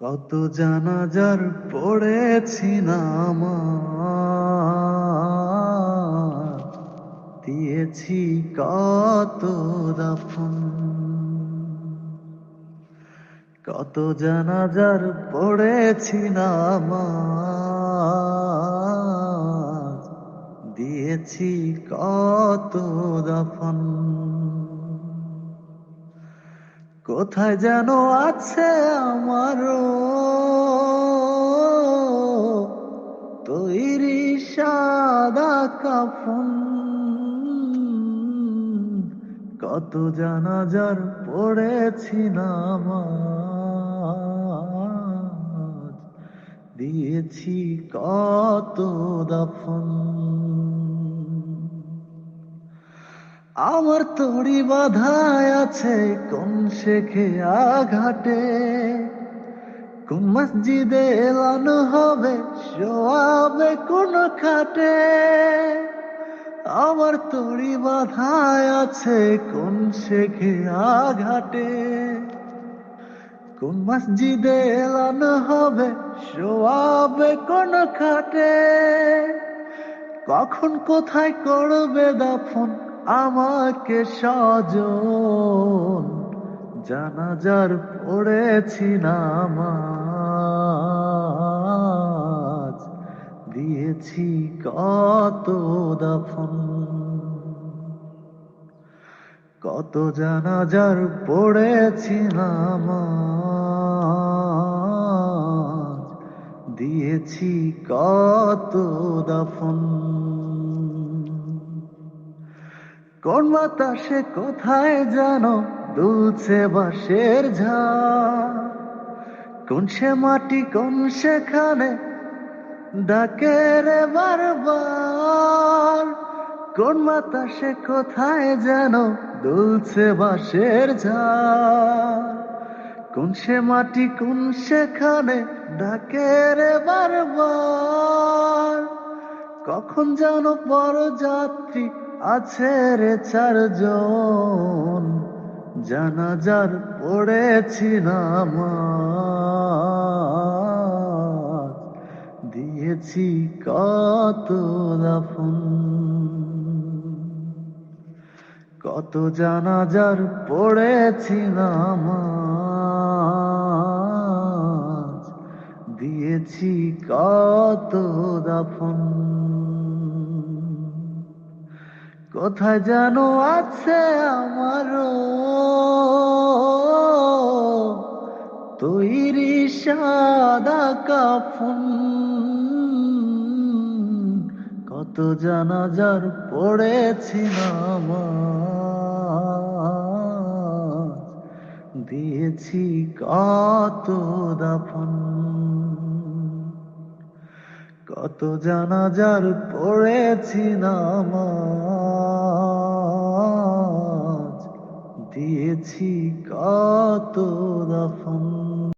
কত জানাজার পড়েছি নামাজ দিয়েছি কত দাফন। কত জানাজার পড়েছি নামাজ দিয়েছি কত দাফন। কোথায় যেন আছে আমারও তৈরি সাদা কাফন। কত জানাজার পড়েছি নামাজ দিয়েছি কত দফন। আমার তড়ি বাধায় আছে কোন শেখে আঘাটে কোন মসজিদে এলানো হবে শোয়াবে কোন খাটে আমার তড়ি বাধায় আছে কোন শেখে আঘাটে কোন মসজিদে এলানো হবে শোয়াবে কোন খাটে কখন কোথায় করবে দাফন আমাকে সজন জানাজার পড়েছি নামাজ। দিয়েছি কত দাফন, কত জানাজার পড়েছি নামাজ। দিয়েছি কত দাফন। কোন বাতাসে কোথায় জানো দুলছে বাঁশের ঝা? কোন সে মাটি, কোন সেখানে ডাকে রে বারবার কোন বাতাসে কোথায় যেন দুলছে বাঁশের ঝা? কোন সে মাটি, কোন সেখানে ডাকে রে বারবার কখন যেন বড় যাত্রী আছে রে চারজন, জানাজার পড়েছি নামাজ। দিয়েছি কত দাফন, কত জানাজার পড়েছি নামাজ। দিয়েছি কত দাফন। কোথায় যেন আছে আমারও? তৈরি সাদা কাফন। কত জানাজার পড়েছি নামাজ। দিয়েছি কত দাফন। কত জানাজার পড়েছি নামাজ। দিয়েছি কত দফন